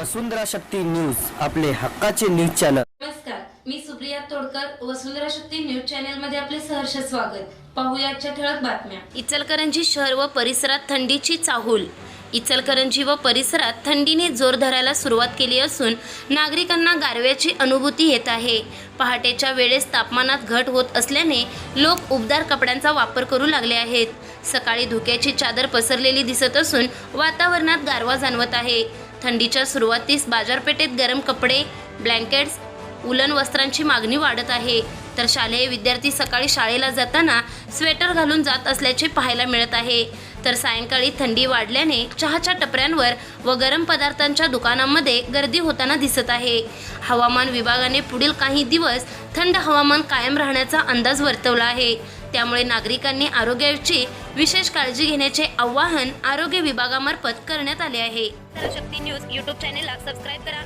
वसुंधरा Shakti news आपले हक्काचे news channel. नमस्कार मी सुप्रिया तोडकर वसुंधरा शक्ती न्यूज चॅनलमध्ये आपले सहर्ष स्वागत. पाहूया आजच्या ठळक बातम्या. इचलकरंजी शहर व परिसरात थंडीची चाहूल. इचलकरंजी व परिसरात थंडीने जोर धरायला सुरुवात केली असून नागरिकांना गारव्याची अनुभूती येत आहे. पहाटेच्या वेळेस तापमानात घट होत असल्याने लोक उबदार कपड्यांचा वापर करू लागले आहेत. सकाळी धुक्याची चादर पसरलेली दिसत असून वातावरणात गारवा जाणवत आहे. थंडीच्या सुरुवातीस बाजारपेठेत गरम कपडे ब्लँकेट्स उलन वस्त्रांची मागणी वाढत आहे. तर शालेय विद्यार्थी सकाळी शाळेला जाताना स्वेटर घालून जात असल्याचे पाहायला मिळत आहे. तर सायंकाळी थंडी वाढल्याने चहाच्या टपऱ्यांवर व गरम पदार्थांच्या दुकानांमध्ये गर्दी होताना दिसत आहे. हवामान विभागाने पुढील काही दिवस थंड हवामान कायम राहण्याचा अंदाज वर्तवला आहे. त्यामुळे नागरिकांनी आरोग्याची विशेष काळजी घेण्याचे आवाहन आरोग्य विभागामार्फत करण्यात आले आहे. न्यूज यूट्यूब चॅनेलला सबस्क्राईब करा